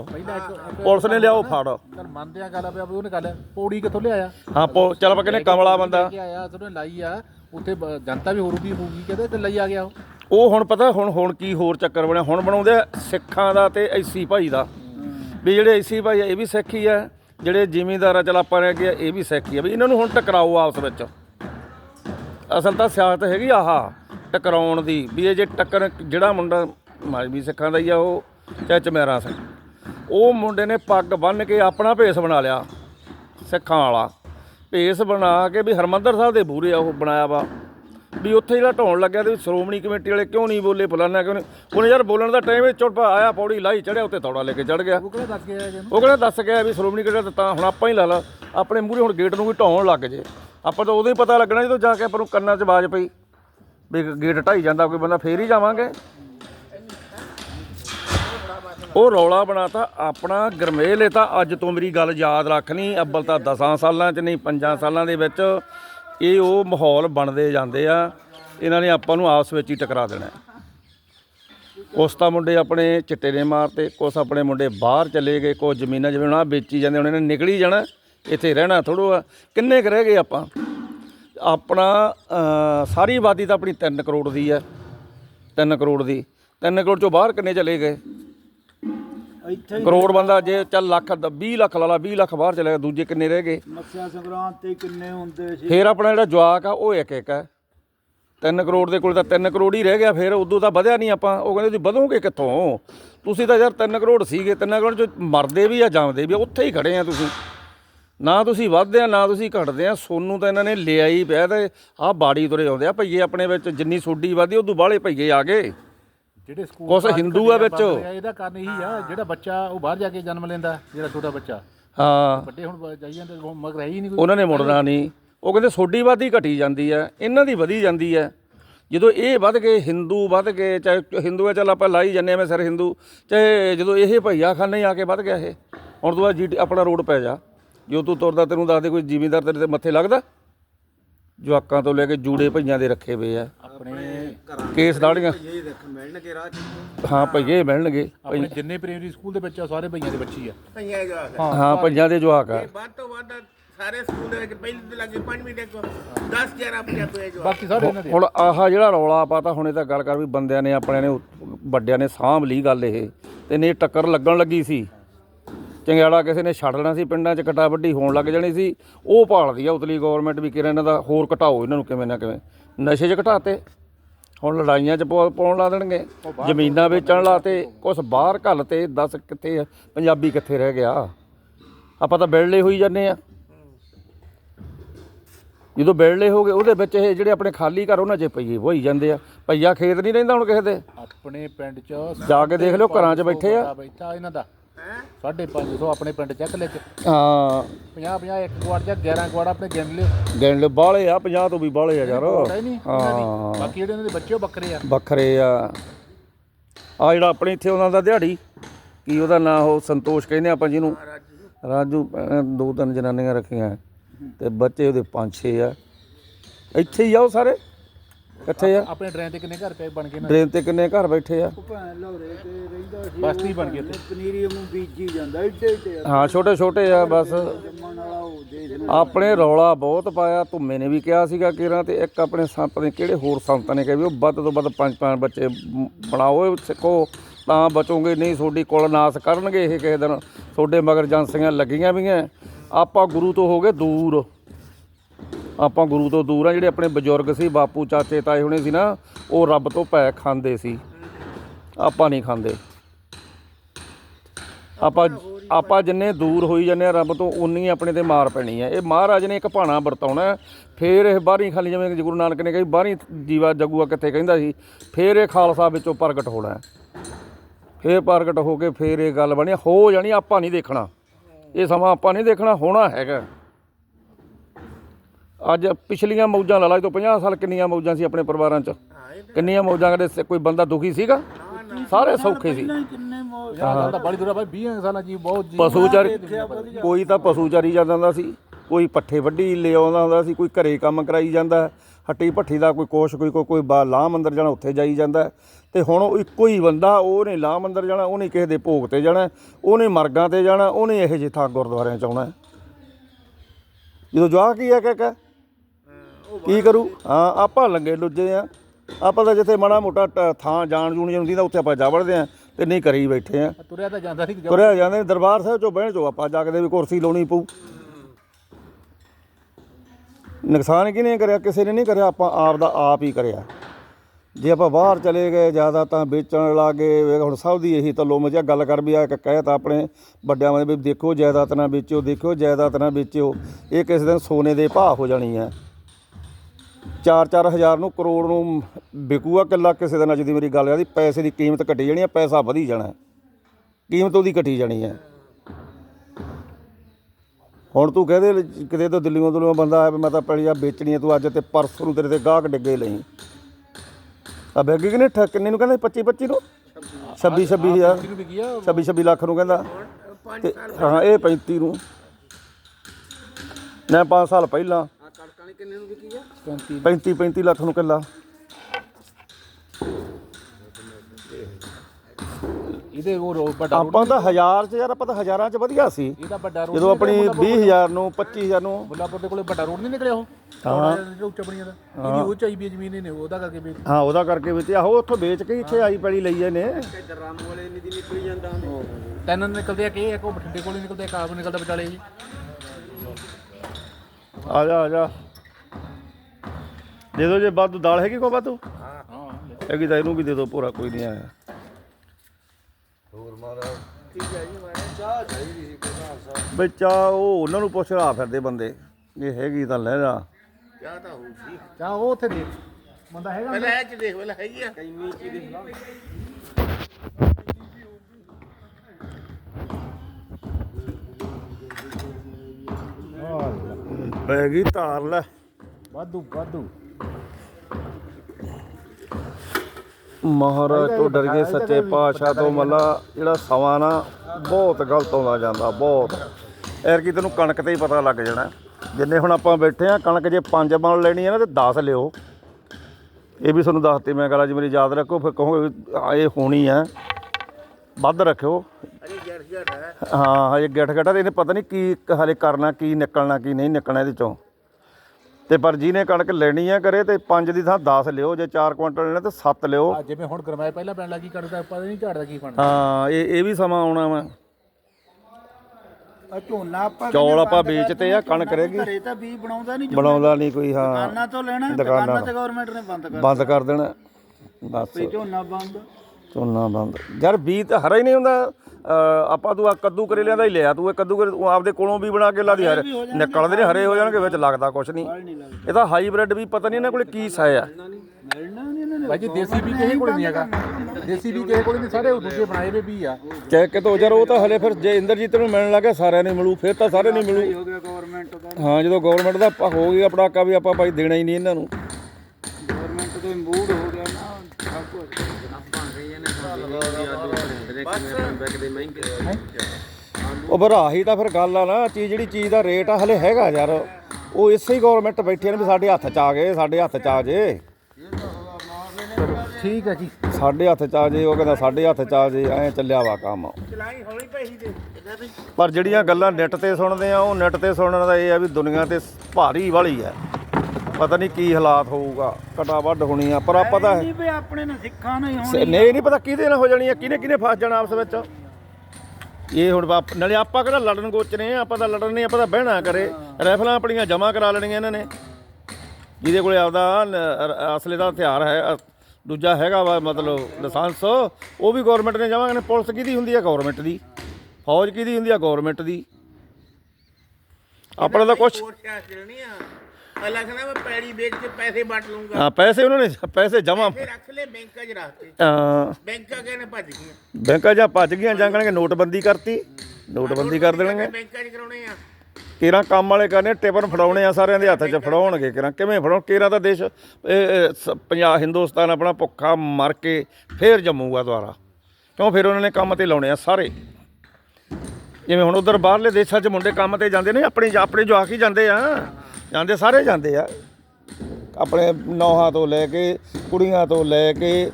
ਪੁਲਿਸ ਨੇ ਲਿਆ ਉਹ ਫੜ। ਚੱਲ ਮੰਨਦੇ ਆ ਗੱਲ ਆ ਵੀ ਉਹਨੇ ਗੱਲ ਪੌੜੀ ਕਿੱਥੋਂ ਲਿਆਇਆ? ਹਾਂ ਪੋ ਚੱਲ ਆਪਾਂ ਕਹਿੰਦੇ ਕਮਲਾ ਬੰਦਾ। ਕਿ ਆਇਆ ਉਹਨੇ ਲਾਈ ਆ ਉੱਥੇ ਬ- ਜਨਤਾ ਵੀ ਹੋਰ ਵੀ ਹੋਊਗੀ ਕਹਿੰਦੇ ਤੇ ਲਈ ਆ ਗਿਆ ਉਹ। ਉਹ ਹੁਣ ਪਤਾ ਹੁਣ ਹੁਣ ਕੀ ਹੋਰ ਚੱਕਰ ਬਣਿਆ। ਹੁਣ ਬਣਾਉਂਦੇ ਆ ਸਿੱਖਾਂ ਦਾ ਤੇ ਐਸੀ ਭਾਈ ਦਾ। ਵੀ ਜਿਹੜੇ ਐਸੀ ਭਾਈ ਆ ਇਹ ਵੀ ਸਿੱਖ ਹੀ ਆ। ਜਿਹੜੇ ਜ਼ਿਮੀਂਦਾਰ ਆ ਚਲ ਆਪਾਂ ਨੇ ਅੱਗੇ ਇਹ ਵੀ ਸਿੱਖ ਹੀ ਆ। ਵੀ ਇਹਨਾਂ ਨੂੰ ਹੁਣ ਟਕਰਾਓ ਆਪਸ ਵਿੱਚ। ਅਸਲ ਤਾਂ ਸਿਆਸਤ ਹੈਗੀ ਆਹਾ ਟਕਰਾਉਣ ਦੀ। ਵੀ ਇਹ ਜੇ ਟੱਕਰ ਜਿਹੜਾ ਮੁੰਡਾ ਮਜਬੀ ਸਿੱਖਾਂ ਦਾ ਹੀ ਆ ਉਹ ਚਾਹੇ ਚਮੇਰਾ ਸਿੰਘ। ਉਹ ਮੁੰਡੇ ਨੇ ਪੱਗ ਬੰਨ੍ਹ ਕੇ ਆਪਣਾ ਭੇਸ ਬਣਾ ਲਿਆ ਸਿੱਖਾਂ ਵਾਲਾ। ਭੇਸ ਬਣਾ ਕੇ ਵੀ ਹਰਮੰਦਰ ਸਾਹਿਬ ਦੇ ਬੂਰੇ ਆ ਉਹ ਬਣਾਇਆ ਵਾ। ਵੀ ਉੱਥੇ ਜਿਹੜਾ ਢਾਉਣ ਲੱਗਿਆ ਤੇ ਸ਼੍ਰੋਮਣੀ ਕਮੇਟੀ ਵਾਲੇ ਕਿਉਂ ਨਹੀਂ ਬੋਲੇ ਫਲਾਨਾ ਕਿਉਂ ਨਹੀਂ। ਉਹਨੇ ਯਾਰ ਬੋਲਣ ਦਾ ਟਾਈਮ ਚੁੱਪ ਆਇਆ ਪੌੜੀ ਲਾਈ ਚੜਿਆ ਉੱਤੇ ਥੋੜਾ ਲੈ ਕੇ ਚੜ ਗਿਆ। ਉਹ ਕਿਹੜਾ ਦੱਸ ਕੇ ਆਇਆ ਉਹ ਕਹਿੰਦਾ ਦੱਸ ਗਿਆ ਵੀ ਸ਼੍ਰੋਮਣੀ ਕਮੇਟੀ ਤਾਂ ਹੁਣ ਆਪਾਂ ਹੀ ਲਾ ਲਾ ਆਪਣੇ ਮੂਹਰੇ ਹੁਣ ਗੇਟ ਨੂੰ ਵੀ ਢਾਉਣ ਲੱਗ ਜੇ। ਆਪਾਂ ਤਾਂ ਉਦੋਂ ਹੀ ਪਤਾ ਲੱਗਣਾ ਜਦੋਂ ਜਾ ਕੇ ਆਪਾਂ ਨੂੰ ਕੰਨਾਂ 'ਚ ਆਵਾਜ਼ ਪਈ ਵੀ ਗੇਟ ਢਾਈ ਜਾਂਦਾ ਕੋਈ ਬੰਦਾ ਫੇਰ ਹੀ ਜਾਵਾਂਗੇ। ਉਹ ਰੌਲਾ ਬਣਾਤਾ ਆਪਣਾ ਗਰਮੇਲ, ਇਹ ਤਾਂ ਅੱਜ ਤੋਂ ਮੇਰੀ ਗੱਲ ਯਾਦ ਰੱਖਣੀ। ਅੱਬਲ ਤਾਂ 10 ਸਾਲਾਂ 'ਚ ਨਹੀਂ 5 ਸਾਲਾਂ ਦੇ ਵਿੱਚ ਇਹ ਉਹ ਮਾਹੌਲ ਬਣਦੇ ਜਾਂਦੇ ਆ। ਇਹਨਾਂ ਨੇ ਆਪਾਂ ਨੂੰ ਆਪਸ ਵਿੱਚ ਹੀ ਟਕਰਾ ਦੇਣਾ। ਉਸ ਤਾਂ ਮੁੰਡੇ ਆਪਣੇ ਚਿੱਟੇ ਨੇ ਮਾਰਤੇ, ਕੁਛ ਆਪਣੇ ਮੁੰਡੇ ਬਾਹਰ ਚਲੇ ਗਏ ਕੁਝ ਜ਼ਮੀਨਾਂ ਜਿਵੇਂ ਉਹਨਾਂ ਵੇਚੀ ਜਾਂਦੇ ਉਹਨਾਂ ਨੇ ਨਿਕਲੀ ਜਾਣਾ, ਇੱਥੇ ਰਹਿਣਾ ਥੋੜੋ ਆ। ਕਿੰਨੇ ਕੁ ਰਹਿ ਗਏ ਆਪਾਂ? ਆਪਣਾ ਸਾਰੀ ਆਬਾਦੀ ਤਾਂ ਆਪਣੀ 3 ਕਰੋੜ ਦੀ ਹੈ 3 ਕਰੋੜ ਦੀ। 3 ਕਰੋੜ ਚੋਂ ਬਾਹਰ ਕਿੰਨੇ ਚਲੇ ਗਏ? ਕਰੋੜ ਬੰਦਾ ਜੇ ਚੱਲ ਲੱਖ ਦ- 20 ਲੱਖ ਲਾ ਲਾ 20 ਲੱਖ ਬਾਹਰ ਚਲੇ ਗਏ ਦੂਜੇ ਕਿੰਨੇ ਰਹਿ ਗਏ? ਮੱਸਿਆ ਸੰਗਰਾਂਦ ਤੇ ਕਿੰਨੇ ਹੁੰਦੇ ਸੀ? ਫੇਰ ਆਪਣਾ ਜਿਹੜਾ ਜਵਾਕ ਆ ਉਹ ਇੱਕ ਇੱਕ ਹੈ 3 ਕਰੋੜ ਦੇ ਕੋਲ ਤਾਂ 3 ਕਰੋੜ ਹੀ ਰਹਿ ਗਿਆ ਫਿਰ ਉਦੋਂ ਤਾਂ ਵਧਿਆ ਨਹੀਂ ਆਪਾਂ। ਉਹ ਕਹਿੰਦੇ ਤੁਸੀਂ ਵਧੋਗੇ ਕਿੱਥੋਂ? ਤੁਸੀਂ ਤਾਂ ਯਾਰ 3 ਕਰੋੜ ਸੀਗੇ 3 ਕਰੋੜ ਚ ਮਰਦੇ ਵੀ ਆ ਜਾਂਦੇ ਵੀ ਆ ਉੱਥੇ ਹੀ ਖੜੇ ਆ ਤੁਸੀਂ। ਨਾ ਤੁਸੀਂ ਵੱਧਦੇ ਆ ਨਾ ਤੁਸੀਂ ਘਟਦੇ ਆ। ਸੋਨੂੰ ਤਾਂ ਇਹਨਾਂ ਨੇ ਲਿਆ ਹੀ ਪਿਆ ਤੇ ਆਹ ਬਾੜੀ ਤੁਰੇ ਆਉਂਦੇ ਆ। ਭਈਏ ਆਪਣੇ ਵਿੱਚ ਜਿੰਨੀ ਸੋਡੀ ਵਧੀ ਉਦੋਂ ਬਾਹਲੇ ਭਈਏ ਆ ਗਏ। ਜਿਹੜੇ ਸਕੂਲ ਕੁਛ ਹਿੰਦੂ ਆ ਵਿੱਚ। ਇਹਦਾ ਕਾਰਨ ਇਹੀ ਆ ਜਿਹੜਾ ਬੱਚਾ ਉਹ ਬਾਹਰ ਜਾ ਕੇ ਜਨਮ ਲੈਂਦਾ ਜਿਹੜਾ ਛੋਟਾ ਬੱਚਾ। ਹਾਂ। ਵੱਡੇ ਹੁਣ ਜਾਈ ਜਾਂਦੇ ਮਗਰ ਹੈ ਹੀ ਨਹੀਂ ਕੋਈ। ਉਹਨਾਂ ਨੇ ਮੁੜਨਾ ਨਹੀਂ। ਉਹ ਕਹਿੰਦੇ ਸੋਡੀ ਵਾਦੀ ਘਟੀ ਜਾਂਦੀ ਹੈ ਇਹਨਾਂ ਦੀ ਵਧੀ ਜਾਂਦੀ ਹੈ ਜਦੋਂ ਇਹ ਵੱਧ ਗਏ ਹਿੰਦੂ ਵੱਧ ਗਏ ਚਾਹੇ ਹਿੰਦੂ ਹੈ ਚੱਲ ਆਪਾਂ ਲਾਈ ਜੰਨੇ ਮੈਂ ਸਰ ਹਿੰਦੂ ਚਾਹੇ ਜਦੋਂ ਇਹ ਭਈਆ ਖਾਨੇ ਆ ਕੇ ਵੱਧ ਗਿਆ ਇਹ। ਹੁਣ ਤੂੰ ਆ ਜੀ ਆਪਣਾ ਰੋਡ ਪੈ ਜਾ। ਜੋ ਤੂੰ ਤੁਰਦਾ ਤੈਨੂੰ ਦੱਸਦੇ ਕੋਈ ਜ਼ਿਮੀਂਦਾਰ ਤੇਰੇ ਤੇ ਮੱਥੇ ਲੱਗਦਾ? ਜਵਾਕਾਂ ਤੋਂ ਲੈ ਕੇ ਜੂੜੇ ਭਈਆਂ ਦੇ ਰੱਖੇ ਹੋਏ ਆ। ਆਪਣੇ ਕੇਸ ਦਾੜੀਆਂ ਹਾਂ ਭਈਏ ਮਿਲਣਗੇ। ਆਪਣੇ ਜਿੰਨੇ ਪ੍ਰਾਇਮਰੀ ਸਕੂਲ ਦੇ ਬੱਚੇ ਆ ਸਾਰੇ ਭਈਆਂ ਦੇ ਬੱਚੇ ਆ। ਹਾਂ ਭਈਆਂ ਦੇ ਜਵਾਕ ਆ। ਵੱਧ ਤੋਂ ਵੱਧ ਸਾਰੇ ਸਕੂਲ ਦੇ ਵਿੱਚ ਪਹਿਲੀ ਤੋਂ ਲੱਗੇ ਪੰਜਵੀਂ ਤੱਕ 10 11 ਆਪਣੇ ਪਏ ਜੋ ਬਾਕੀ ਸਾਰੇ ਇਹਨਾਂ ਦੇ। ਹੁਣ ਆਹ ਜਿਹੜਾ ਰੌਲਾ ਪਾਤਾ ਹੁਣੇ ਤਾਂ ਗੱਲ ਕਰ ਵੀ ਬੰਦਿਆਂ ਨੇ ਆਪਣੇ ਨੇ ਵੱਡਿਆਂ ਨੇ ਸਾਂਭ ਲਈ ਗੱਲ ਇਹ। ਤੇ ਨੇ ਟੱਕਰ ਲੱਗਣ ਲੱਗੀ ਸੀ। ਚੰਗਿਆੜਾ ਕਿਸੇ ਨੇ ਛੱਡ ਲੈਣਾ ਸੀ ਪਿੰਡਾਂ 'ਚ ਕਟਾ ਵੱਡੀ ਹੋਣ ਲੱਗ ਜਾਣੀ ਸੀ ਉਹ ਭਾਲਦੀ ਆ ਉਤਲੀ ਗਵਰਨਮੈਂਟ ਵੀ ਕਿਰੇ ਇਹਨਾਂ ਦਾ ਹੋਰ ਘਟਾਓ ਇਹਨਾਂ ਨੂੰ ਕਿਵੇਂ ਨਾ ਕਿਵੇਂ। ਨਸ਼ੇ 'ਚ ਘਟਾਤੇ ਹੁਣ ਲੜਾਈਆਂ 'ਚ ਪਾਉਣ ਲਾ ਦੇਣਗੇ ਜ਼ਮੀਨਾਂ ਵੇਚਣ ਲਾਤੇ ਕੁਛ ਬਾਹਰ ਘੱਲ ਤੇ ਦੱਸ ਕਿੱਥੇ ਪੰਜਾਬੀ ਕਿੱਥੇ ਰਹਿ ਗਿਆ। ਆਪਾਂ ਤਾਂ ਬਿਲਲੇ ਹੋਈ ਜਾਂਦੇ ਆ। ਜਦੋਂ ਬਿਲਲੇ ਹੋ ਗਏ ਉਹਦੇ ਵਿੱਚ ਇਹ ਜਿਹੜੇ ਆਪਣੇ ਖਾਲੀ ਘਰ ਉਹਨਾਂ 'ਚ ਪਈਏ ਹੋਈ ਜਾਂਦੇ ਆ। ਪਈਆ ਖੇਤ ਨਹੀਂ ਰਹਿੰਦਾ ਹੁਣ ਕਿਸੇ ਦੇ। ਆਪਣੇ ਪਿੰਡ 'ਚ ਜਾ ਕੇ ਦੇਖ ਲਿਓ ਘਰਾਂ 'ਚ ਬੈਠੇ ਆ। ਬੈਠਾ ਇਹਨਾਂ ਦਾ। 550 ਆਪਣੇ ਪਿੰਡ ਚੱਕ ਲੈ ਕੇ ਹਾਂ। 50 50 ਇੱਕ ਕੁਆੜ ਜਾਂ 11 ਕੁਆੜ ਆਪਣੇ ਗਿਣ ਲਿਓ। ਗਿਣ ਲਓ। ਬਾਹਲੇ ਆ 50 ਤੋਂ ਵੀ ਬਾਹਲੇ ਆ ਯਾਰ। ਹੈ ਨਹੀਂ ਉਹਨਾਂ ਦੀ। ਹਾਂ ਬਾਕੀ ਜਿਹੜੇ ਇਹਨਾਂ ਦੇ ਬੱਚੇ ਉਹ ਬੱਕਰੇ ਆ। ਵੱਖਰੇ ਆ। ਆ ਜਿਹੜਾ ਆਪਣੇ ਇੱਥੇ ਉਹਨਾਂ ਦਾ ਦਿਹਾੜੀ ਕੀ ਉਹਦਾ ਨਾਂ ਉਹ ਸੰਤੋਸ਼ ਕਹਿੰਦੇ ਆਪਾਂ ਜਿਹਨੂੰ? ਰਾਜੂ ਦੋ ਤਿੰਨ ਜਨਾਨੀਆਂ ਰੱਖੀਆਂ। ਤੇ ਬੱਚੇ ਉਹਦੇ ਪੰਜ ਛੇ ਆ। ਇੱਥੇ ਹੀ ਆ ਉਹ ਸਾਰੇ? ਕਿੱਥੇ ਆ। ਆਪਣੇ ਡਰੇਨ ਤੇ ਕਿੰਨੇ ਘਰ ਪਏ ਬਣ ਗਏ ਨਾ? ਟ੍ਰੇਨ ਤੇ ਕਿੰਨੇ ਘਰ ਬੈਠੇ ਆ। ਭੈਣ ਲਹਰੇ ਤੇ ਰਹਿੰਦਾ ਸੀ। ਬਸਤੀ ਬਣ ਗਈ ਇੱਥੇ। ਪਨੀਰੀ ਨੂੰ ਬੀਜੀ ਜਾਂਦਾ ਏਡੇ ਏਡੇ ਹਾਂ ਛੋਟੇ ਛੋਟੇ ਆ ਬਸ। ਜੰਮਣ ਵਾਲਾ ਉਹ ਦੇਸ਼ ਨੂੰ ਆਪਣੇ ਰੌਲਾ ਬਹੁਤ ਪਾਇਆ ਧੁੰਮੇ ਨੇ ਵੀ ਕਿਹਾ ਸੀਗਾ ਕਿਰਾਂ ਤੇ। ਇੱਕ ਆਪਣੇ ਸੰਤ ਨੇ ਕਿਹੜੇ ਹੋਰ ਸੰਤਾਂ ਨੇ ਕਿਹਾ ਵੀ ਉਹ ਵੱਧ ਤੋਂ ਵੱਧ ਪੰਜ ਪੰਜ ਬੱਚੇ ਬਣਾਓ ਸਿੱਖੋ ਤਾਂ ਬਚੋਗੇ ਨਹੀਂ ਤੁਹਾਡੀ ਕੁਲ ਨਾਸ ਕਰਨਗੇ ਇਹ ਕਿਸੇ ਦਿਨ। ਤੁਹਾਡੇ ਮਗਰ ਏਜੰਸੀਆਂ ਲੱਗੀਆਂ ਵੀਆਂ ਆਪਾਂ ਗੁਰੂ ਤੋਂ ਹੋ ਗਏ ਦੂਰ। ਆਪਾਂ ਗੁਰੂ ਤੋਂ ਦੂਰ ਆ, ਜਿਹੜੇ ਆਪਣੇ ਬਜ਼ੁਰਗ ਸੀ, ਬਾਪੂ, ਚਾਚੇ, ਤਾਏ ਹੁਣੇ ਸੀ ਨਾ, ਉਹ ਰੱਬ ਤੋਂ ਭੈ ਖਾਂਦੇ ਸੀ। ਆਪਾਂ ਨਹੀਂ ਖਾਂਦੇ। ਆਪਾਂ ਆਪਾਂ ਜਿੰਨੇ ਦੂਰ ਹੋਈ ਜਾਂਦੇ ਆ, ਰੱਬ ਤੋਂ ਉਨੀ ਆਪਣੇ ਤੇ ਮਾਰ ਪੈਣੀ ਹੈ ਇਹ ਮਹਾਰਾਜ ਨੇ ਇੱਕ ਭਾਣਾ ਵਰਤਾਉਣਾ ਹੈ। ਫੇਰ ਇਹ ਬਾਹਰੀ ਖਾਲੀ ਜਿਵੇਂ ਗੁਰੂ ਨਾਨਕ ਨੇ ਕਹੀ, ਬਾਹਰੀ ਜੀਵਾ ਜਗੂਆ ਕਿੱਥੇ ਕਹਿੰਦਾ ਸੀ, ਫੇਰ ਇਹ ਖਾਲਸਾ ਵਿੱਚੋਂ ਪ੍ਰਗਟ ਹੋਣਾ ਹੈ। ਫੇਰ ਪ੍ਰਗਟ ਹੋ ਕੇ ਫੇਰ ਇਹ ਗੱਲ ਬਣੀ ਹੋ ਜਾਣੀ ਆਪਾਂ ਨਹੀਂ ਦੇਖਣਾ। ਇਹ ਸਮਾਂ ਆਪਾਂ ਨਹੀਂ ਦੇਖਣਾ, ਹੋਣਾ ਹੈਗਾ। ਅੱਜ ਪਿਛਲੀਆਂ ਮੌਜਾਂ ਲਾ ਲਾ ਤੋਂ 50 ਸਾਲ ਕਿੰਨੀਆਂ ਮੌਜਾਂ ਸੀ ਆਪਣੇ ਪਰਿਵਾਰਾਂ 'ਚ? ਕਿੰਨੀਆਂ ਮੌਜਾਂ ਕਦੇ ਕੋਈ ਬੰਦਾ ਦੁਖੀ ਸੀਗਾ? ਸਾਰੇ ਸੌਖੇ ਸੀ। ਯਾਰ ਤਾਂ ਬੜੀ ਦੂਰ ਆ ਬਾਈ 20 ਸਾਲਾਂ ਜੀ ਬਹੁਤ ਜੀ। ਪਸ਼ੂ ਚਾਰੀ ਕੋਈ ਤਾਂ ਪਸ਼ੂ ਚਾਰੀ ਜਾਂਦਾ ਹੁੰਦਾ ਸੀ ਕੋਈ ਪੱਠੇ ਵੱਢੀ ਲੈ ਆਉਂਦਾ ਹੁੰਦਾ ਸੀ ਕੋਈ ਘਰੇ ਕੰਮ ਕਰਾਈ ਜਾਂਦਾ ਹੱਟੀ ਭੱਠੀ ਦਾ ਕੋਈ ਕੋਸ਼ ਕੋਈ ਕੋਈ ਲਾਹ ਮੰਦਰ ਜਾਣਾ ਉੱਥੇ ਜਾਈ ਜਾਂਦਾ। ਤੇ ਹੁਣ ਉਹ ਇੱਕੋ ਹੀ ਬੰਦਾ ਉਹਨੇ ਲਾਹ ਮੰਦਰ ਜਾਣਾ ਉਹਨੇ ਕਿਸੇ ਦੇ ਭੋਗ ਤੇ ਜਾਣਾ ਉਹਨੇ ਮਰਗਾਂ ਤੇ ਜਾਣਾ ਉਹਨੇ ਇਹੋ ਜਿਹੇ ਥਾਂ ਗੁਰਦੁਆਰਿਆਂ ਚ ਆਉਣਾ। ਜਦੋਂ ਜਵਾਕ ਹੀ ਆ ਕਹਿ ਕੀ ਕਰੂ? ਹਾਂ ਆਪਾਂ ਲੰਗੇ ਲੁੱਜੇ ਆ। ਆਪਾਂ ਤਾਂ ਜਿੱਥੇ ਮਾੜਾ ਮੋਟਾ ਟ- ਥਾਂ ਜਾਣ ਜੂਣ ਜਾਂਦੀ ਤਾਂ ਉੱਥੇ ਆਪਾਂ ਜਾ ਵੜਦੇ ਆ ਤੇ ਨਹੀਂ ਕਰੀ ਬੈਠੇ ਆ। ਤੁਰਿਆ ਤਾਂ ਜਾਂਦਾ ਸੀ ਕਿ ਤੁਰਿਆ ਜਾਂਦੇ ਨੇ, ਦਰਬਾਰ ਸਾਹਿਬ ਚੋਂ ਬਹਿਣ ਚੋਂ ਆਪਾਂ ਜਾ ਕੇ ਵੀ ਕੁਰਸੀ ਲਾਉਣੀ ਪਊ। ਨੁਕਸਾਨ ਕਿਹਨੇ ਕਰਿਆ? ਕਿਸੇ ਨੇ ਨਹੀਂ ਕਰਿਆ ਆਪਾਂ ਆਪ ਦਾ ਆਪ ਹੀ ਕਰਿਆ। ਜੇ ਆਪਾਂ ਬਾਹਰ ਚਲੇ ਗਏ ਜ਼ਿਆਦਾ ਤਾਂ ਵੇਚਣ ਲੱਗੇ ਹੁਣ ਸਭ ਦੀ ਇਹੀ ਤੱਲੋ ਮਜਾ ਗੱਲ ਕਰ ਵੀ ਆ ਇੱਕ ਕਹਿ ਤਾਂ ਆਪਣੇ ਵੱਡਿਆਂ ਵਾਲੇ ਵੀ ਦੇਖੋ ਜਾਇਦਾਦ ਨਾ ਵੇਚਿਓ ਦੇਖੋ ਜਾਇਦਾਦ ਨਾ ਵੇਚਿਓ ਇਹ ਕਿਸੇ ਦਿਨ ਸੋਨੇ ਦੇ ਭਾਅ ਹੋ ਜਾਣੀ ਹੈ 4-4 ਹਜ਼ਾਰ ਨੂੰ ਕਰੋੜ ਨੂੰ ਵਿਕੂਗਾ ਕਿੱਲਾ ਕਿਸੇ ਦਿਨ ਅੱਜ ਦੀ ਮੇਰੀ ਗੱਲ ਆ ਦੀ ਪੈਸੇ ਦੀ ਕੀਮਤ ਘਟੀ ਜਾਣੀ ਹੈ ਪੈਸਾ ਵਧੀ ਜਾਣਾ। ਕੀਮਤ ਉਹਦੀ ਘਟੀ ਜਾਣੀ ਹੈ। ਹੁਣ ਤੂੰ ਕਹਦੇ ਕਿਤੇ ਤੋਂ ਦਿੱਲੀੋਂ ਤੋਂ ਬੰਦਾ ਆਇਆ ਵੀ ਮੈਂ ਤਾਂ ਪੈਲੀ ਆ ਵੇਚਣੀ ਹੈ ਤੂੰ ਅੱਜ ਤੇ ਪਰਸੋਂ ਨੂੰ ਤੇਰੇ ਤੇ ਗਾਹਕ ਡਿੱਗੇ ਲਈ। ਆ ਬੈਗੀ ਕਿਨੇ ਕਿੰਨੇ ਨੂੰ ਕਹਿੰਦੇ 25 25 ਨੂੰ? 26 26 ਹਜ਼ਾਰ। ਨੂੰ ਵੀ ਗਿਆ 26 26 ਲੱਖ ਨੂੰ ਕਹਿੰਦਾ। ਹਾਂ ਇਹ 35 ਨੂੰ। ਨਾ 5 ਸਾਲ ਪਹਿਲਾਂ 35 35 ਲੱਖ ਨੂੰ ਕਿੱਲਾ। ਇਹਦੇ ਉਹ ਰੋ- ਵੱਡਾ ਰੋਡ ਆਪਾਂ ਤਾਂ ਹਜ਼ਾਰ ਚ ਯਾਰ ਆਪਾਂ ਤਾਂ ਹਜ਼ਾਰਾਂ ਚ ਵਧੀਆ ਸੀ। ਇਹਦਾ ਵੱਡਾ ਰੋਡ ਜਦੋਂ ਆਪਣੀ 20000 ਨੂੰ 25000 ਨੂੰ। ਬੁੱਲਾਪੁਰ ਦੇ ਕੋਲੇ ਵੱਡਾ ਰੋਡ ਨਹੀਂ ਨਿਕਲਿਆ ਉਹ? ਹਾਂ। ਉੱਚਾ ਬਣੀਆਂ ਦਾ। ਇਹਦੀ ਉਹ ਚਾਈ ਵੀ ਜ਼ਮੀਨ ਇਹਨੇ ਉਹਦਾ ਕਰਕੇ ਵੇਚ ਹਾਂ ਉਹਦਾ ਕਰਕੇ ਵਿੱਚ। ਆਹੋ ਉੱਥੋਂ ਵੇਚ ਕੇ ਇੱਥੇ ਆਈ ਪੈਲੀ ਲਈ ਇਹਨੇ। ਤਿੰਨ ਨਿਕਲਦੇ ਆ ਕਿ ਇੱਕ ਉਹ ਬਠਿੰਡੇ ਕੋਲੇ ਨਿਕਲਦੇ ਇੱਕ ਆਪ ਨਿਕਲਦਾ ਵਿਚਾਲੇ ਜੀ ਆ ਜਾ ਆ ਜਾ। ਦੇ ਦੋ ਜੇ ਵਾਧੂ ਦਾਲ ਹੈਗੀ ਕੋ ਵਾਧੂ? ਹਾਂ। ਹੈਗੀ ਤਾਂ ਇਹਨੂੰ ਵੀ ਦੇ ਦੋ ਪੂਰਾ ਕੋਈ ਨਹੀਂ ਆਇਆ। ਬਈ ਚਾਹ ਉਹ ਉਹਨਾਂ ਨੂੰ ਪੁੱਛ ਰਾ ਫਿਰਦੇ ਬੰਦੇ ਇਹ ਹੈਗੀ ਤਾਂ ਲੈ ਜਾ। ਕਿਆ ਤਾਂ ਹੋਊ ਸੀ ਚਾ ਉਹ ਉੱਥੇ ਦੇਖ ਬੰਦਾ ਹੈਗਾ ਪਹਿਲਾਂ ਇਹ ਚ ਦੇਖ ਪਹਿਲਾਂ ਹੈਗੀ ਆ। ਹੈਗੀ ਧਾਰ ਲੈ। ਵਾਧੂ ਵਾਧੂ। ਮਹਾਰਾਜ ਤੋਂ ਡਰ ਗਏ ਸੱਚੇ ਪਾਤਸ਼ਾਹ ਤੋਂ ਮੱਲਾ ਜਿਹੜਾ ਸਮਾਂ ਨਾ ਬਹੁਤ ਗਲਤ ਆਉਂਦਾ ਜਾਂਦਾ ਬਹੁਤ। ਐਰ ਕੀ ਤੈਨੂੰ ਕਣਕ ਤੇ ਹੀ ਪਤਾ ਲੱਗ ਜਾਣਾ। ਜਿੰਨੇ ਹੁਣ ਆਪਾਂ ਬੈਠੇ ਆ ਕਣਕ ਜੇ 5 ਬਣ ਲੈਣੀ ਹੈ ਨਾ ਤੇ 10 ਲਿਓ। ਇਹ ਵੀ ਤੁਹਾਨੂੰ ਦੱਸਤੀ ਮੈਂ ਗੱਲ ਅੱਜ ਮੇਰੀ ਯਾਦ ਰੱਖੋ ਫਿਰ ਕਹੋਗੇ ਇਹ ਹੋਣੀ ਆ ਵੱਧ ਰੱਖਿਓ। ਹਾਂ ਹਜੇ ਗਿੱਠ ਗੱਠਾ ਤੇ ਇਹਨੇ ਪਤਾ ਨਹੀਂ ਕੀ ਹਲੇ ਕਰਨਾ ਕੀ ਨਿਕਲਣਾ ਕੀ ਨਹੀਂ ਨਿਕਲਣਾ ਇਹਦੇ ਚੋਂ। ਤੇ ਪਰ ਜਿਹਨੇ ਕਣਕ ਲੈਣੀ ਆ ਕਰੇ ਤੇ 5 ਦੀ ਥਾਂ 10 ਲਿਓ ਜੇ 4 ਕੁਇੰਟਲ ਲੈਣਾ ਤੇ 7 ਲਿਓ। ਆ ਜਿਵੇਂ ਹੁਣ ਗਰਮਾਏ ਪਹਿਲਾਂ ਪੈਣ ਲੱਗੀ ਕਣਕ ਪਤਾ ਨਹੀਂ ਝਾੜਦਾ ਕੀ ਬਣਦਾ। ਹਾਂ ਇਹ ਇਹ ਵੀ ਸਮਾਂ ਆਉਣਾ ਵਾ। ਆ ਝੋਨਾ ਆਪਾਂ ਚੌਲ ਆਪਾਂ ਵੇਚਤੇ ਆ ਕਣਕ ਰਹਿ ਗਈ। ਘਰੇ ਤਾਂ ਵੀ ਬਣਾਉਂਦਾ ਨਹੀਂ ਬਣਾਉਂਦਾ ਨਹੀਂ ਕੋਈ ਹਾਂ। ਦੁਕਾਨਾਂ ਤੋਂ ਲੈਣਾ ਦੁਕਾਨਾਂ ਤੇ। ਗਵਰਨਮੈਂਟ ਨੇ ਬੰਦ ਕਰ ਬੰਦ ਕਰ ਦੇਣਾ। ਬਸ। ਝੋਨਾ ਬੰਦ। ਝੋਨਾ ਬੰਦ। ਯਾਰ ਬੀਜ ਤਾਂ ਹਰਾ ਹੀ ਨਹੀਂ ਹੁੰਦਾ। ਆਪਾਂ ਤੂੰ ਆ ਕੱਦੂ ਕਰੇਲਿਆਂ ਦਾ ਹੀ ਲਿਆ ਤੂੰ ਇਹ ਕੱਦੂ ਕਰੇ ਤੂੰ ਆਪਦੇ ਕੋਲੋਂ ਵੀ ਬਣਾ ਕੇ ਲਾ ਦੀ ਹਰੇ ਨਿਕਲਦੇ ਨੇ ਹਰੇ ਹੋ ਜਾਣਗੇ ਵਿੱਚ ਲੱਗਦਾ ਕੁਛ ਨਹੀਂ। ਇਹ ਤਾਂ ਹਾਈਬ੍ਰਿਡ ਵੀ ਪਤਾ ਨਹੀਂ ਇਹਨਾਂ ਕੋਲੇ ਕੀ ਸਾਇ ਆ। ਮਿਲਣਾ ਨਹੀਂ ਇਹਨਾਂ ਨੇ। ਭਾਈ ਜੀ ਦੇਸੀ ਵੀ ਕਿਸੇ ਕੋਲ ਨਹੀਂ ਹੈਗਾ। ਦੇਸੀ ਵੀ ਕਿਸੇ ਕੋਲ ਨਹੀਂ ਸਾਰੇ ਉਹ ਦੂਜੇ ਬਣਾਏ ਵੇ ਵੀ ਆ। ਚੈੱਕ ਕਿਤੋਂ ਯਾਰ ਉਹ ਤਾਂ ਹਲੇ ਫਿਰ ਜੇ ਇੰਦਰਜੀਤ ਨੂੰ ਮਿਲਣ ਲੱਗਾ ਸਾਰਿਆਂ ਨੂੰ ਮਿਲੂ ਫਿਰ ਤਾਂ ਸਾਰੇ ਨੂੰ ਮਿਲੂ। ਹੋ ਗਿਆ ਗਵਰਨਮੈਂਟ ਦਾ। ਹਾਂ ਜਦੋਂ ਗਵਰਨਮੈਂਟ ਦਾ ਹੋ ਗਿਆ ਪੜਾਕਾ ਵੀ ਆਪਾਂ ਭਾਈ ਦੇਣਾ ਹੀ ਨਹੀਂ ਇਹਨਾਂ ਨੂੰ। ਗਵਰਨਮੈਂਟ ਤੋਂ ਮੂਡ ਹੋ ਗਿਆ ਨਾ ਸਭ ਕੁਝ ਉਹ ਫਿਰ ਆਹੀ ਤਾਂ ਫਿਰ ਗੱਲ ਆ ਨਾ ਚੀਜ਼ ਜਿਹੜੀ ਚੀਜ਼ ਦਾ ਰੇਟ ਆ ਹਲੇ ਹੈਗਾ ਯਾਰ। ਉਹ ਇਸੇ ਹੀ ਗਵਰਨਮੈਂਟ ਬੈਠੇ ਨੇ ਵੀ ਸਾਡੇ ਹੱਥ 'ਚ ਆ ਗਏ ਸਾਡੇ ਹੱਥ 'ਚ ਆ ਜੇ। ਠੀਕ ਹੈ ਜੀ। ਸਾਡੇ ਹੱਥ 'ਚ ਆ ਜੇ ਉਹ ਕਹਿੰਦਾ ਸਾਡੇ ਹੱਥ 'ਚ ਆ ਜੇ ਐਂ ਚੱਲਿਆ ਵਾ ਕੰਮ। ਚਲਾਈ ਹੌਲੀ ਦੇ ਪਰ ਜਿਹੜੀਆਂ ਗੱਲਾਂ ਨੈੱਟ ਤੇ ਸੁਣਦੇ ਆ ਉਹ ਨੈੱਟ ਤੇ ਸੁਣਨ ਦਾ ਇਹ ਆ ਵੀ ਦੁਨੀਆ ਤੇ ਭਾਰੀ ਵਾਲੀ ਹੈ ਪਤਾ ਨਹੀਂ ਕੀ ਹਾਲਾਤ ਹੋਊਗਾ ਕਟਾ ਵੱਢ ਹੋਣੀ ਆ ਪਰ ਆਪਾਂ ਤਾਂ ਨਹੀਂ ਵੀ ਆਪਣੇ ਨੇ ਸਿੱਖਾਂ ਨਹੀਂ ਸ- ਨਹੀਂ ਨਹੀਂ ਪਤਾ ਕਿਹਦੇ ਨਾਲ ਹੋ ਜਾਣੀ ਆ ਕਿਹਨੇ ਕਿਹਨੇ ਫਸ ਜਾਣਾ ਆਪਸ ਵਿੱਚ? ਇਹ ਹੁਣ ਬਾਪ- ਨਾਲੇ ਆਪਾਂ ਕਿਹੜਾ ਲੜਨ ਗੋਚਨੇ ਆ ਆਪਾਂ ਤਾਂ ਲੜਨ ਨਹੀਂ ਆਪਾਂ ਤਾਂ ਬਹਿਣਾ ਕਰੇ ਰਾਈਫਲਾਂ ਆਪਣੀਆਂ ਜਮ੍ਹਾਂ ਕਰਾ ਲੈਣੀਆਂ ਇਹਨਾਂ ਨੇ। ਜਿਹਦੇ ਕੋਲੇ ਆਪਦਾ ਅਸਲੇ ਦਾ ਹਥਿਆਰ ਹੈ ਦੂਜਾ ਹੈਗਾ ਵਾ ਮਤਲਬ ਲਾਇਸੈਂਸ। ਉਹ ਵੀ ਗਵਰਨਮੈਂਟ ਨੇ ਜਮ੍ਹਾਂ ਕਰਨੇ ਪੁਲਿਸ ਕਿਹਦੀ ਹੁੰਦੀ ਹੈ ਗਵਰਨਮੈਂਟ ਦੀ। ਫੌਜ ਕਿਹਦੀ ਹੁੰਦੀ ਹੈ ਗਵਰਨਮੈਂਟ ਦੀ। ਆਪਣਾ ਤਾਂ ਕੁਛ ਕੋਰਟ ਸ਼ਾਸਤਰ ਨਹੀਂ ਆ ਪਹਿਲਾਂ ਕਹਿੰਦਾ ਮੈਂ ਪੈੜੀ ਵੇਚ ਕੇ ਪੈਸੇ ਵਟ ਲੂੰਗਾ ਹਾਂ ਪੈਸੇ ਉਹਨਾਂ ਨੇ ਪੈਸੇ ਜਮ੍ਹਾਂ। ਫਿਰ ਰੱਖ ਲੈ ਬੈਂਕਾਂ 'ਚ ਰੱਖਤੇ ਅਹ ਬੈਂਕਾਂ ਕਹਿੰਦੇ ਭੱਜ ਗਈਆਂ? ਬੈਂਕਾਂ ਜਾਂ ਭੱਜ ਗਈਆਂ ਜਾਂ ਕਹਿਣਗੇ ਨੋਟਬੰਦੀ ਕਰਤੀ। ਨੋਟਬੰਦੀ ਕਰ ਦੇਣਗੇ। ਬੈਂਕਾਂ 'ਚ ਕਰਾਉਣੇ ਆ। ਕੇਰਾਂ ਕੰਮ ਵਾਲੇ ਕਰਨੇ ਟਿਫਨ ਫੜਾਉਣੇ ਆ ਸਾਰਿਆਂ ਦੇ ਹੱਥ 'ਚ ਫੜਾਉਣਗੇ ਕੇਰਾਂ। ਕਿਵੇਂ ਫੜਾਉਣ? ਕੇਰਾਂ ਦਾ ਦੇਸ਼ ਪੰਜਾਬ ਹਿੰਦੁਸਤਾਨ ਆਪਣਾ ਭੁੱਖਾ ਮਰ ਕੇ ਫੇਰ ਜੰਮੂਗਾ ਦੁਆਰਾ ਕਿਉਂ? ਫਿਰ ਉਹਨਾਂ ਨੇ ਕੰਮ ਤੇ ਲਾਉਣੇ ਆ ਸਾਰੇ। ਜਿਵੇਂ ਹੁਣ ਉਧਰ ਬਾਹਰਲੇ ਦੇਸ਼ਾਂ 'ਚ ਮੁੰਡੇ ਕੰਮ ਤੇ ਜਾਂਦੇ ਨੇ ਆਪਣੇ ਆਪਣੇ ਜਵਾਕ ਹੀ ਜਾਂਦੇ ਆ। ਜਾਂਦੇ ਸਾਰੇ ਜਾਂਦੇ ਆ। ਆਪਣੇ ਨੌਹਾਂ ਤੋਂ ਲੈ ਕੇ ਕੁੜੀਆਂ ਤੋਂ ਲੈ ਕੇ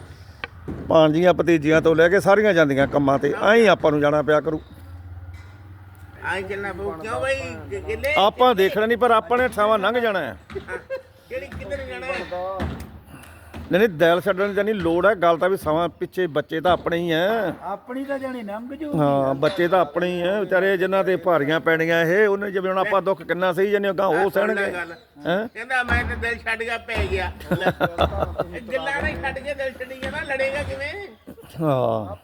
ਭਾਂਜੀਆਂ ਭਤੀਜੀਆਂ ਤੋਂ ਲੈ ਕੇ ਸਾਰੀਆਂ ਜਾਂਦੀਆਂ ਕੰਮਾਂ ਤੇ। ਐਂ ਆਪਾਂ ਨੂੰ ਜਾਣਾ ਪਿਆ ਕਰੂ। ਆਈ ਚੱਲਣਾ ਪਊ? ਕਿਉਂ ਬਈ? ਕਿ- ਕਿੱਲੇ? ਆਪਾਂ ਦੇਖਣਾ ਨਹੀਂ ਪਰ ਆਪਾਂ ਨੇ ਥਾਵਾਂ ਲੰਘ ਜਾਣਾ ਹੈ। ਕਿਹੜੀ ਕਿੱਧਰ ਜਾਣਾ ਹੈ? ਨਹੀਂ ਨਹੀਂ ਦਿਲ ਛੱਡਣ ਦੀ ਨਹੀਂ ਲੋੜ ਹੈ ਗੱਲ ਤਾਂ ਵੀ ਸਮਾਂ ਪਿੱਛੇ ਬੱਚੇ ਤਾਂ ਆਪਣੇ ਹੀ ਐ ਆਪਣੀ ਤਾਂ ਜਾਣੀ ਲੰਘ ਜੂ। ਹਾਂ ਬੱਚੇ ਤਾਂ ਆਪਣੇ ਹੀ ਐ ਵਿਚਾਰੇ ਜਿਨ੍ਹਾਂ ਤੇ ਭਾਰੀਆਂ ਪੈਣੀਆਂ ਇਹ ਉਹਨੇ ਜਿਵੇਂ ਹੁਣ ਆਪਾਂ ਦੁੱਖ ਕਿੰਨਾ ਸਹੀ ਜਨੇ ਗਾਂ ਉਹ ਸਹਿਣਗੇ। ਹੈ? ਕਹਿੰਦਾ ਮੈਂ ਤਾਂ ਦਿਲ ਛੱਡ ਗਿਆ ਪੈ ਗਿਆ। ਗੱਲਾਂ ਨਹੀਂ ਛੱਡ ਕੇ ਦਿਲ ਛੱਡੀ ਜਾਣਾ ਲੜੇਗਾ ਕਿਵੇਂ? ਹਾਂ।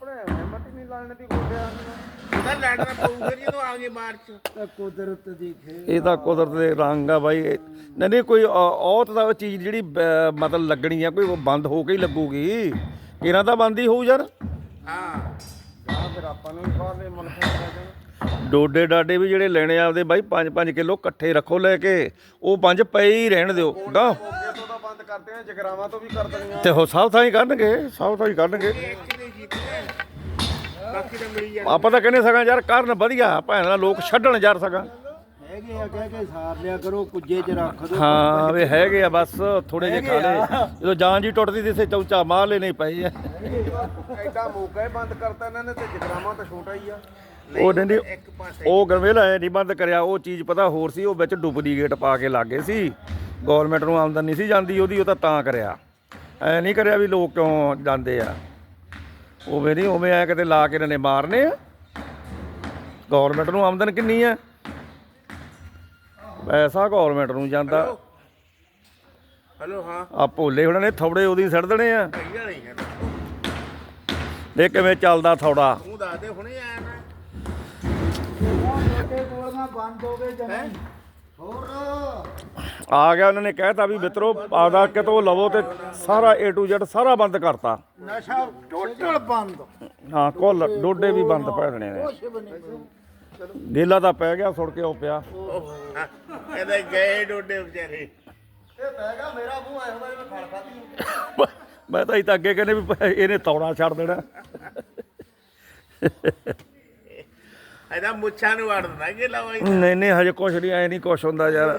ਉਹਦਾ ਲੜਨਾ ਪਊ ਫਿਰ ਜਦੋਂ ਆ ਗਏ ਮਾਰਚ। ਤਾਂ ਕੁਦਰਤ ਦੀ ਖੇਡ ਇਹ ਤਾਂ ਕੁਦਰਤ ਦੇ ਰੰਗ ਆ ਬਾਈ। ਇਹ- ਨਹੀਂ ਨਹੀਂ ਕੋਈ ਔਤ ਦਾ ਉਹ ਚੀਜ਼ ਜਿਹੜੀ ਬ- ਮਤਲਬ ਲੱਗਣੀ ਆ ਕੋਈ ਉਹ ਬੰਦ ਹੋ ਕੇ ਹੀ ਲੱਗੂਗੀ। ਕਿਰਾਂ ਤਾਂ ਬੰਦ ਹੀ ਹੋਊ ਯਾਰ? ਹਾਂ। ਫਿਰ ਆਪਾਂ ਨੂੰ ਵੀ ਬਾਹਰਲੇ ਮੁਲਕਾਂ ਚ ਜਾਣਾ ਡੋਡੇ ਡਾਡੇ ਵੀ ਜਿਹੜੇ ਲੈਣੇ ਆ ਆਪਦੇ ਬਾਈ 5-5 ਕਿਲੋ ਇਕੱਠੇ ਰੱਖੋ ਲੈ ਕੇ। ਉਹ ਪੰਜ ਪਏ ਹੀ ਰਹਿਣ ਦਿਓ। ਗਾ ਅੱਗੇ ਤੋਂ ਤਾਂ ਬੰਦ ਕਰਦੇ ਆ ਜਗਰਾਵਾਂ ਤੋਂ ਵੀ ਕਰ ਤੇ ਉਹ ਸਭ ਥਾਂ ਹੀ ਕਰਨਗੇ ਸਭ ਥਾਂ ਹੀ ਕਰਨਗੇ। ਇੱਕ ਬਾਕੀ ਤਾਂ ਮਿਲੀ ਜਾਣਾ ਆਪਾਂ ਤਾਂ ਕਹਿੰਦੇ ਸਕਾਂ ਯਾਰ ਕਰਨ ਵਧੀਆ ਭੈਣ ਦਾ ਲੋਕ ਛੱਡਣ ਯਾਰ ਸਕਾਂ ਹੈਗੇ ਆ ਕਹਿ ਕੇ ਸਾਰ ਲਿਆ ਕਰੋ ਕੁੱਜੇ 'ਚ ਰੱਖ ਦੋ। ਹਾਂ ਵੇ ਹੈਗੇ ਆ ਬਸ ਥੋੜੇ ਜਿਹੇ ਖਾ ਲਏ। ਜਦੋਂ ਜਾਨ ਜੀ ਟੁੱਟਦੀ ਤੇ ਸੇ ਚੌਚਾ ਮਾਰ ਲੈ ਨਹੀਂ ਪਏ ਆ। ਐਡਾ ਮੌਕਾ ਹੀ ਬੰਦ ਕਰਤਾ ਇਹਨਾਂ ਨੇ ਤੇ ਜਗਰਾਵਾਂ ਤਾਂ ਛੋਟਾ ਹੀ ਆ। ਉਹ ਡੰਡੀ ਉਹ ਗਰਵੇਲਾ ਐ ਨਹੀਂ ਬੰਦ ਕਰਿਆ ਉਹ ਚੀਜ਼ ਪਤਾ ਹੋਰ ਸੀ ਉਹ ਵਿੱਚ ਡੁਪਲੀਕੇਟ ਪਾ ਕੇ ਲੱਗੇ ਸੀ। ਗਵਰਨਮੈਂਟ ਨੂੰ ਆਮਦਨ ਨਹੀਂ ਸੀ ਜਾਂਦੀ ਉਹਦੀ ਉਹ ਤਾਂ ਤਾਂ ਕਰਿਆ। ਐ ਨਹੀਂ ਕਰਿਆ ਵੀ ਲੋਕ ਕਿਉਂ ਜਾਂਦੇ ਆ। ਉਵੇਂ ਨਹੀਂ ਉਵੇਂ ਐ ਕਿਤੇ ਲਾ ਕੇ ਇਹਨਾਂ ਨੇ ਮਾਰਨੇ ਆ। ਗਵਰਨਮੈਂਟ ਨੂੰ ਆਮਦਨ ਕਿੰਨੀ ਆ? ਪੈਸਾ ਗਵਰਨਮੈਂਟ ਨੂੰ ਜਾਂਦਾ। ਹਲੋ। ਹਾਂ। ਆ ਭੋਲੇ ਉਹਨਾਂ ਨੇ ਥੌੜੇ ਉਹਦੀ ਸੜ ਦੇਣੇ ਆ। ਇਹ ਕਿਵੇਂ ਚੱਲਦਾ ਥੌੜਾ? ਤੂੰ ਦੱਸ ਦੇ ਹੁਣੇ ਆਇਆ ਨਾ ਛੋਟੇ ਗੋਲੀਆਂ ਬੰਦ ਹੋ ਗਏ ਜਮਾਂ ਹੀ। ਹੋਰ। ਆ ਗਿਆ ਉਹਨਾਂ ਨੇ ਕਹਿਤਾ ਵੀ ਮਿੱਤਰੋ ਆਦਾ ਕਿਤੋਂ ਲਵੋ ਤੇ ਸਾਰਾ A to Z ਸਾਰਾ ਬੰਦ ਕਰਤਾ। ਨਸ਼ਾ ਟੋਟਲ ਬੰਦ। ਹਾਂ ਕੁੱਲ ਡੋਡੇ ਵੀ ਬੰਦ ਪੈ ਦੇਣੇ ਨੇ। ਕੁਛ ਵੀ ਨਹੀਂ ਨੀਲਾ ਤਾਂ ਪੈ ਗਿਆ ਸੁੜ ਕੇ ਉਹ ਪਿਆ। ਇਹਦੇ ਗਏ ਡੋਡੇ ਵਿਚਾਰੇ। ਇਹ ਪੈ ਗਿਆ ਮੇਰਾ ਮੂੰਹ ਐ ਹੁੰਦਾ ਜਿਵੇਂ ਫੜ ਖਾਦੀ ਮੈਂ ਤਾਂ ਇਹ ਤਾਂ ਅੱਗੇ ਕਹਿੰਦੇ ਵੀ ਇਹਨੇ ਤੌੜਾ ਛੱਡ ਦੇਣਾ। ਇਹਦਾ ਮੁੱਛਾਂ ਨੂੰ ਵੜ ਦਿੰਦਾ ਕਿ ਲਵਾਈ ਨਹੀਂ ਨਹੀਂ ਹਜੇ ਕੁਛ ਨਹੀਂ ਐ ਨਹੀਂ ਕੁਛ ਹੁੰਦਾ ਯਾਰ।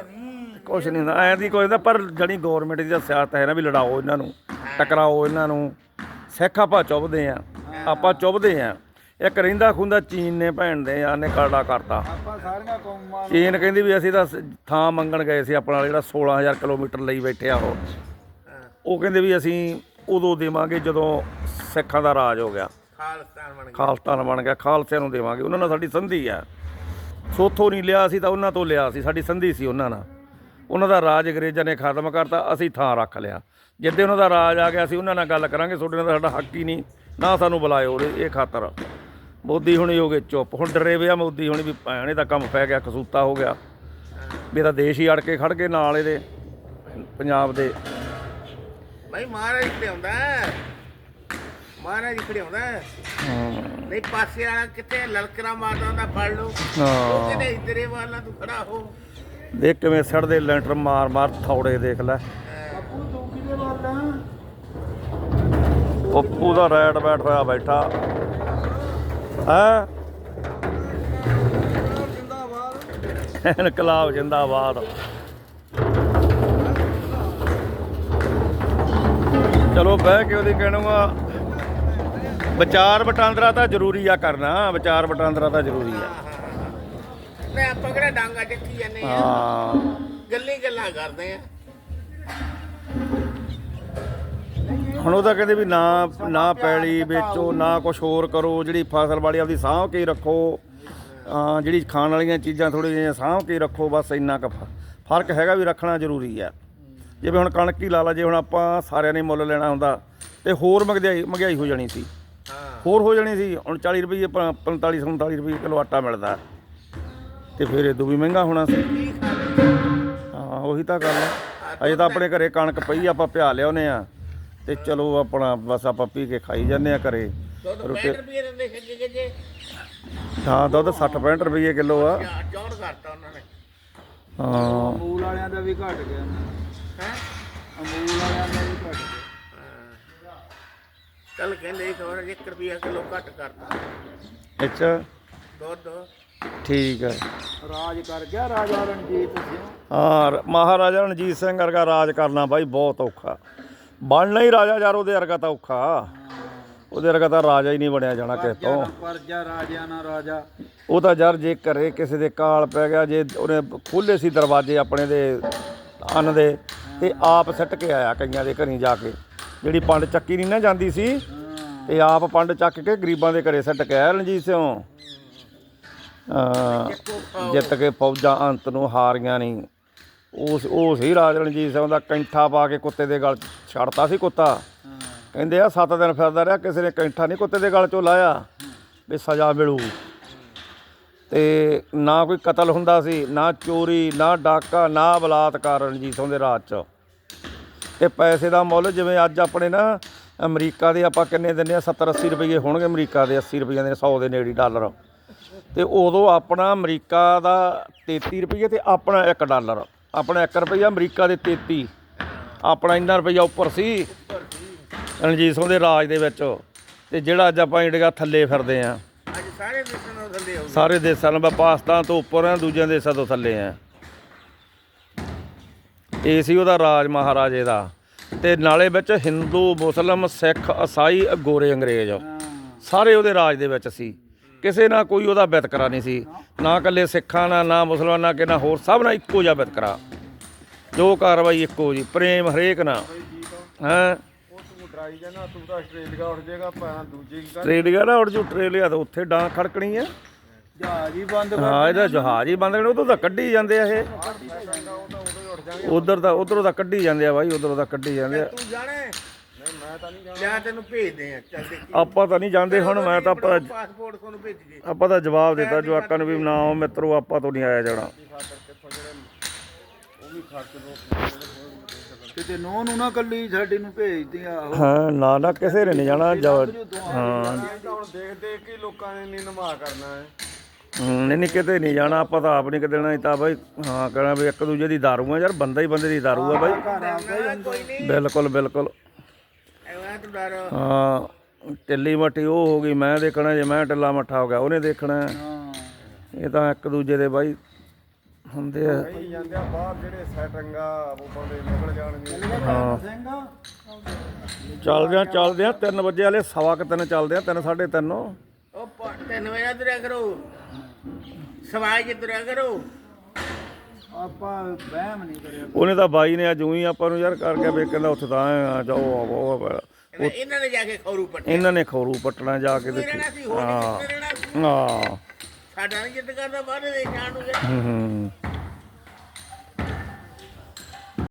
ਕੁਛ ਨਹੀਂ ਹੁੰਦਾ ਐ ਦੀ ਕੋਈ ਹੁੰਦਾ ਪਰ ਜਣੀ ਗਵਰਨਮੈਂਟ ਦੀ ਤਾਂ ਸਿਆਸਤ ਹੈ ਨਾ ਵੀ ਲੜਾਓ ਇਹਨਾਂ ਨੂੰ ਟਕਰਾਓ ਇਹਨਾਂ ਨੂੰ ਸਿੱਖ ਆਪਾਂ ਚੁੱਭਦੇ ਆ ਆਪਾਂ ਚੁੱਭਦੇ ਆ ਇੱਕ ਰਹਿੰਦਾ ਖੁੰਦਾ ਚੀਨ ਨੇ ਭੈਣ ਦੇ ਆ ਨੇ ਕਾੜਾ ਕਰਤਾ। ਆਪਾਂ ਸਾਰੀਆਂ ਕੌਮਾਂ ਚੀਨ ਕਹਿੰਦੀ ਵੀ ਅਸੀਂ ਤਾਂ ਥਾਂ ਮੰਗਣ ਗਏ ਸੀ ਆਪਣਾ ਜਿਹੜਾ 16000 ਕਿਲੋਮੀਟਰ ਲਈ ਬੈਠੇ ਆ ਉਹ। ਉਹ ਕਹਿੰਦੇ ਵੀ ਅਸੀਂ ਉਦੋਂ ਦੇਵਾਂਗੇ ਜਦੋਂ ਸਿੱਖਾਂ ਦਾ ਰਾਜ ਹੋ ਗਿਆ। ਖਾਲਸਤਾਨ ਬਣ ਗਿਆ। ਖਾਲਸਤਾਨ ਬਣ ਗਿਆ ਖਾਲਸਿਆਂ ਨੂੰ ਦੇਵਾਂਗੇ। ਉਹਨਾਂ ਨਾਲ ਸਾਡੀ ਸੰਧੀ ਆ। ਸੋਥੋਂ ਨਹੀਂ ਲਿਆ ਸੀ ਤਾਂ ਉਹਨਾਂ ਤੋਂ ਲਿਆ ਸੀ ਸਾਡੀ ਸੰਧੀ ਸੀ ਉਹਨਾਂ ਨਾਲ। ਉਹਨਾਂ ਦਾ ਰਾਜ ਅੰਗਰੇਜ਼ਾਂ ਨੇ ਖਤਮ ਕਰਤਾ ਅਸੀਂ ਥਾਂ ਰੱਖ ਲਿਆ। ਜਿੱਦੇ ਉਹਨਾਂ ਦਾ ਰਾਜ ਆ ਗਿਆ ਸੀ ਉਹਨਾਂ ਨਾਲ ਗੱਲ ਕਰਾਂਗੇ ਤੁਹਾਡੇ ਨਾਲ ਸਾਡਾ ਹੱਕ ਹੀ ਨਹੀਂ। ਨਾ ਸਾਨੂੰ ਬੁਲਾਇਓ ਇਹ ਖਾਤਰ। ਮੋਦੀ ਹੁਣੀ ਹੋ ਗਏ ਚੁੱਪ। ਹੁਣ ਡਰੇ ਵੇ ਆ ਮੋਦੀ ਹੁਣੀ ਵੀ ਭੈਣ ਇਹਦਾ ਕੰਮ ਪੈ ਗਿਆ ਕਸੂਤਾ ਹੋ ਗਿਆ। ਇਹਦਾ ਦੇਸ਼ ਹੀ ਅੜ ਕੇ ਖੜ ਕੇ ਨਾਲ ਇਹਦੇ ਪੰਜਾਬ ਦੇ। ਭਾਈ ਮਹਾਰਾਜ ਖੜਿਆਉਂਦਾ ਮਹਾਰਾਜ ਖੜਿਆਉਂਦਾ ਨਹੀਂ ਪਾਸੇ ਵਾਲਾ ਕਿੱਥੇ ਲਲਕਰਾ ਮਾਰਦਾ ਹੁੰਦਾ ਫੜ ਲਓ। ਉਹ ਕਹਿੰਦੇ ਇਧਰੇ ਵਾਲਾ ਤੂੰ ਖੜਾ ਹੋ। ਦੇਖ ਕਿਵੇਂ ਸੜਦੇ ਲੈਂਟਰ ਮਾਰ ਮਾਰ ਥੌੜੇ ਦੇਖ ਲੈ। ਪੱਪੂ ਦਾ ਰੈਡ ਬੈਠ ਹੋਇਆ ਬੈਠਾ। ਹੈ? ਇਨਕਲਾਬ ਜਿੰਦਾਬਾਦ। ਚਲੋ ਬਹਿ ਕੇ ਉਹਦੀ ਕਹਿਣੂਗਾ ਵਿਚਾਰ ਵਟਾਂਦਰਾ ਤਾਂ ਜ਼ਰੂਰੀ ਆ ਕਰਨਾ। ਵਿਚਾਰ ਵਟਾਂਦਰਾ ਤਾਂ ਜ਼ਰੂਰੀ ਆ। ਨਹੀਂ ਆਪਾਂ ਕਿਹੜਾ ਡਾਂਗਾ ਚੱਕੀ ਜਾਂਦੇ ਆ। ਹਾਂ। ਗੱਲਾਂ ਹੀ ਗੱਲਾਂ ਕਰਦੇ ਆ। ਹੁਣ ਉਹ ਤਾਂ ਕਹਿੰਦੇ ਵੀ ਨਾ ਨਾ ਪੈਲੀ ਵੇਚੋ ਨਾ ਕੁਝ ਹੋਰ ਕਰੋ ਜਿਹੜੀ ਫਸਲ ਵਾੜੀ ਆਪਦੀ ਸਾਂਭ ਕੇ ਰੱਖੋ। ਅਹ ਜਿਹੜੀ ਖਾਣ ਵਾਲੀਆਂ ਚੀਜ਼ਾਂ ਥੋੜੀ ਜਿਹੀਆਂ ਸਾਂਭ ਕੇ ਰੱਖੋ ਬਸ ਇੰਨਾ ਕੁ ਫ- ਫ਼ਰਕ ਹੈਗਾ ਵੀ ਰੱਖਣਾ ਜ਼ਰੂਰੀ ਆ ਜਿਵੇਂ ਹੁਣ ਕਣਕ ਹੀ ਲਾ ਲਾ ਜੇ ਹੁਣ ਆਪਾਂ ਸਾਰਿਆਂ ਨੇ ਮੁੱਲ ਲੈਣਾ ਹੁੰਦਾ ਤੇ ਹੋਰ ਮਹਿੰਗਾਈ ਮਹਿੰਗਾਈ ਹੋ ਜਾਣੀ ਸੀ। ਹਾਂ। ਹੋਰ ਹੋ ਜਾਣੀ ਸੀ ਹੁਣ 40 ਰੁਪਏ 45 47 ਰੁਪਏ ਕਿਲੋ ਆਟਾ ਮਿਲਦਾ। ਤੇ ਫਿਰ ਇਹ ਤੋਂ ਵੀ ਮਹਿੰਗਾ ਹੋਣਾ ਸੀ? ਹਾਂ ਉਹੀ ਤਾਂ ਗੱਲ ਹੈ ਅਜੇ ਤਾਂ ਆਪਣੇ ਘਰੇ ਕਣਕ ਪਈ ਆਪਾਂ ਪਿਆ ਲਿਆਉਨੇ ਆ ਤੇ ਚਲੋ ਆਪਣਾ ਬਸ ਆਪਾਂ ਪੀ ਕੇ ਖਾਈ ਜਾਂਦੇ ਆ ਘਰੇ। ਦੁੱਧ 65 ਰੁਪਏ ਦਿੰਦੇ ਛੱਗੇ ਕੇ ਜੇ ਹਾਂ ਦੁੱਧ 60 65 ਰੁਪਏ ਕਿਲੋ ਆ। ਚੌੜ ਕਰਤਾ ਉਹਨਾਂ ਨੇ। ਹਾਂ। ਅਮੂਲ ਵਾਲਿਆਂ ਦਾ ਵੀ ਘਟ ਗਿਆ ਹੈ? ਅਮੂਲ ਵਾਲਿਆਂ ਦਾ ਵੀ ਘਟ ਗਿਆ। ਕੱਲ ਕਹਿੰਦੇ 1 ਰੁਪਿਆ ਕਿਲੋ ਘੱਟ ਕਰਤਾ। ਅੱਛਾ। ਦੁੱਧ ਠੀਕ ਹੈ। ਰਾਜ ਕਰ ਗਿਆ ਰਾਜਾ ਰਣਜੀਤ ਸਿੰਘ। ਹਾਂ ਮਹਾਰਾਜਾ ਰਣਜੀਤ ਸਿੰਘ ਵਰਗਾ ਰਾਜ ਕਰਨਾ ਬਾਈ ਬਹੁਤ ਔਖਾ। ਬਣਨਾ ਹੀ ਰਾਜਾ ਯਾਰ ਉਹਦੇ ਵਰਗਾ ਤਾਂ ਔਖਾ। ਉਹਦੇ ਵਰਗਾ ਤਾਂ ਰਾਜਾ ਹੀ ਨਹੀਂ ਬਣਿਆ ਜਾਣਾ ਕਿਸੇ ਤੋਂ। ਪਰਜਾ ਰਾਜਾ ਨਾ ਰਾਜਾ। ਉਹ ਤਾਂ ਯਾਰ ਜੇ ਘਰੇ ਕਿਸੇ ਦੇ ਕਾਲ ਪੈ ਗਿਆ ਜੇ ਉਹਨੇ ਖੋਲੇ ਸੀ ਦਰਵਾਜ਼ੇ ਆਪਣੇ ਦੇ ਅੰਨ ਦੇ ਤੇ ਆਪ ਸੱਟ ਕੇ ਆਇਆ ਕਈਆਂ ਦੇ ਘਰੀ ਜਾ ਕੇ। ਜਿਹੜੀ ਪੰਡ ਚੱਕੀ ਨਹੀਂ ਨਾ ਜਾਂਦੀ ਸੀ ਤੇ ਆਪ ਪੰਡ ਚੱਕ ਕੇ ਗਰੀਬਾਂ ਦੇ ਘਰੇ ਸੱਟ ਕੇ ਆਇਆ ਰਣਜੀਤ ਸਿੰਘ। ਜਿੱਤ ਕੇ ਫੌਜਾਂ ਅੰਤ ਨੂੰ ਹਾਰੀਆਂ ਨਹੀਂ ਉਸ ਉਹ ਸੀ ਰਾਜ ਰਣਜੀਤ ਸਿੰਘ ਦਾ ਕੈਂਠਾ ਪਾ ਕੇ ਕੁੱਤੇ ਦੇ ਗਲ 'ਚ ਛੱਡਤਾ ਸੀ ਕੁੱਤਾ। ਕਹਿੰਦੇ ਆ 7 ਦਿਨ ਫਿਰਦਾ ਰਿਹਾ, ਕਿਸੇ ਨੇ ਕੈਂਠਾ ਨਹੀਂ ਕੁੱਤੇ ਦੇ ਗਲ 'ਚੋਂ ਲਾਇਆ, ਵੀ ਸਜ਼ਾ ਮਿਲੂ। ਤੇ ਨਾ ਕੋਈ ਕਤਲ ਹੁੰਦਾ ਸੀ, ਨਾ ਚੋਰੀ, ਨਾ ਡਾਕਾ, ਨਾ ਬਲਾਤਕਾਰ ਰਣਜੀਤ ਸਿੰਘ ਦੇ ਰਾਜ 'ਚ। ਤੇ ਪੈਸੇ ਦਾ ਮੁੱਲ ਜਿਵੇਂ ਅੱਜ ਆਪਣੇ ਨਾ, ਅਮਰੀਕਾ ਦੇ ਆਪਾਂ ਕਿੰਨੇ ਦਿੰਦੇ ਆ 70 80 ਰੁਪਏ ਹੋਣਗੇ ਅਮਰੀਕਾ ਦੇ 80 ਰੁਪਏ ਦੇ 100 ਦੇ ਨੇੜੇ ਡਾਲਰ। ਤੇ ਉਦੋਂ ਆਪਣਾ ਅਮਰੀਕਾ ਦਾ 33 ਰੁਪਏ ਤੇ ਆਪਣਾ 1 ਡਾਲਰ ਆਪਣਾ 1 ਰੁਪਈਆ ਅਮਰੀਕਾ ਦੇ 33 ਆਪਣਾ ਇੰਨਾ ਰੁਪਈਆ ਉੱਪਰ ਸੀ ਰਣਜੀਤ ਸਿੰਘ ਦੇ ਰਾਜ ਦੇ ਵਿੱਚ। ਤੇ ਜਿਹੜਾ ਅੱਜ ਆਪਾਂ ਇੰਡੀਆ ਥੱਲੇ ਫਿਰਦੇ ਆ। ਅੱਜ ਸਾਰੇ ਦੇਸ਼ਾਂ ਨੂੰ ਥੱਲੇ ਹੋ ਸਾਰੇ ਦੇਸ਼ਾਂ ਨਾਲ ਪਾਕਿਸਤਾਨ ਤੋਂ ਉੱਪਰ ਆ ਦੂਜਿਆਂ ਦੇਸ਼ਾਂ ਤੋਂ ਥੱਲੇ ਆ। ਇਹ ਸੀ ਉਹਦਾ ਰਾਜ ਮਹਾਰਾਜੇ ਦਾ ਤੇ ਨਾਲੇ ਵਿੱਚ ਹਿੰਦੂ ਮੁਸਲਮ ਸਿੱਖ ਈਸਾਈ ਗੋਰੇ ਅੰਗਰੇਜ਼ ਸਾਰੇ ਉਹਦੇ ਰਾਜ ਦੇ ਵਿੱਚ ਸੀ। ਕਿਸੇ ਨਾਲ ਕੋਈ ਉਹਦਾ ਵਿਤਕਰਾ ਨਹੀਂ ਸੀ। ਨਾ ਇਕੱਲੇ ਸਿੱਖਾਂ ਨਾਲ ਨਾ ਮੁਸਲਮਾਨਾਂ ਕੇ ਨਾ ਹੋਰ ਸਭ ਨਾਲ ਇੱਕੋ ਜਿਹਾ ਵਿਤਕਰਾ ਜੋ ਕਾਰਵਾਈ ਇੱਕੋ ਜੀ ਪ੍ਰੇਮ ਹਰੇਕ ਨਾਲ। ਹੈਂ? ਉਹ ਡਰਾਈ ਜਾਣਾ ਤੂੰ ਤਾਂ ਆਸਟ੍ਰੇਲੀਆ ਉੱਠ ਜਾਏਗਾ ਭਾਂ ਦੂਜੀ ਕੀ ਆਸਟ੍ਰੇਲੀਆ ਨਾ ਉੜ ਜੂ ਆਸਟ੍ਰੇਲੀਆ ਤਾਂ ਉੱਥੇ ਡਾਂ ਖੜਕਣੀ ਆ। ਜਹਾਜ਼ ਹੀ ਬੰਦ ਹਾਂ ਇਹਦਾ ਜਹਾਜ਼ ਹੀ ਬੰਦ ਉਦੋਂ ਤਾਂ ਕੱਢੀ ਜਾਂਦੇ ਆ। ਇਹ ਉਧਰ ਦਾ ਉਧਰੋਂ ਤਾਂ ਕੱਢੀ ਜਾਂਦੇ ਆ ਬਾਈ ਉਧਰੋਂ ਤਾਂ ਕੱਢੀ ਜਾਂਦੇ ਆ। ਤੂੰ ਜਾਣੇ ਨਹੀਂ ਮੈਂ ਤਾਂ ਨਹੀਂ ਜਾਣਾ। ਲਿਆ ਤੈਨੂੰ ਭੇਜਦੇ ਆ ਚੱਲ ਦੇਖੀ। ਆਪਾਂ ਤਾਂ ਨਹੀਂ ਜਾਂਦੇ ਹੁਣ ਮੈਂ ਤਾਂ ਆਪਾਂ ਪਾਸਪੋਰਟ ਤੁਹਾਨੂੰ ਭੇਜ ਗਏ ਆਪਾਂ ਤਾਂ ਜਵਾਬ ਦਿੱਤਾ ਜਵਾਕਾਂ ਨੂੰ ਵੀ ਨਾ ਆਓ ਮਿੱਤਰੋ ਆਪਾਂ ਤੋਂ ਨਹੀਂ ਆਇਆ ਜਾਣਾ। ਕਿਤੇ ਨੋ ਨੂੰ ਨਾ ਕੱਲੀ ਸਾਡੀ ਨੂੰ ਭੇਜਦੇ ਆ ਉਹ ਹਾਂ ਨਾ ਨਾ ਕਿਸੇ ਨੇ ਨਹੀਂ ਜਾਣਾ ਜਾ- ਹਾਂ। ਹੁਣ ਦੇਖ ਦੇਖ ਕੇ ਲੋਕਾਂ ਨੇ ਨਹੀਂ ਨਮਾ ਕਰਨਾ ਹੈ। ਹਮ, ਨਹੀਂ ਨਹੀਂ ਕਿਤੇ ਨਹੀਂ ਜਾਣਾ ਆਪਾਂ ਤਾਂ ਆਪ ਨਹੀਂ ਕਿਤੇ ਦੇਣਾ ਤਾਂ ਬਾਈ ਹਾਂ ਕਹਿਣਾ ਵੀ ਇੱਕ ਦੂਜੇ ਦੀ ਦਾਰੂ ਆ ਯਾਰ ਬੰਦਾ ਹੀ ਬੰਦੇ ਦੀ ਦਾਰੂ ਆ ਬਾਈ। ਬਿਲਕੁਲ ਬਿਲਕੁਲ। ਐਵੇਂ ਤੂੰ ਡਰ। ਹਾਂ ਟਿੱਲੀ ਮੱਠੀ ਉਹ ਹੋ ਗਈ ਮੈਂ ਦੇਖਣਾ ਜੇ ਮੈਂ ਟਿੱਲਾ ਮੱਠਾ ਹੋ ਗਿਆ ਉਹਨੇ ਦੇਖਣਾ। ਇਹ ਤਾਂ ਇੱਕ ਦੂਜੇ ਦੇ ਬਾਈ ਹੁੰਦੇ ਆ। ਕਈ ਜਾਂਦੇ ਆ ਬਾਹਰ ਜਿਹੜੇ ਸੈਟਿੰਗਾ ਉਹ ਬੰਦੇ ਨਿਕਲ ਜਾਣਗੇ। ਹਾਂ। ਚੱਲਦੇ ਆ ਚੱਲਦੇ ਆ 3 ਵਜੇ ਵਾਲੇ ਸਵਾ ਕੁ ਤਿੰਨ ਚੱਲਦੇ ਆ 3 3:30 ਉਹ ਪ- ਤਿੰਨ ਵਜੇ ਤੁਰਿਆ ਕਰੋ। ਸਵਾਈ ਚ ਤੁਰਿਆ ਕਰੋ। ਆਪਾਂ ਵਹਿਮ ਨਹੀਂ ਕਰਿਆ। ਉਹਨੇ ਤਾਂ ਬਾਈ ਨੇ ਅੱਜ ਉਹੀ ਆਪਾਂ ਨੂੰ ਯਾਰ ਕਰ ਗਿਆ ਵੀ ਕਹਿੰਦਾ ਉੱਥੇ ਤਾਂ ਆ ਜਾਓ ਆਵੋ ਆਵੋ। ਇਹਨਾਂ- ਨੇ ਜਾ ਕੇ ਖੌਰੂ ਪੱਟੇ ਇਹਨਾਂ ਨੇ ਖੌਰੂ ਪਟਣਾ ਜਾ ਕੇ ਹੋਰ ਹਾਂ? ਹਾਂ। ਸਾਡਾ ਨਹੀਂ ਜਿੱਦ ਕਰਦਾ ਬਾਹਰ ਦੇ ਜਾਣ ਨੂੰ ਹੂੰ ਹੂੰ।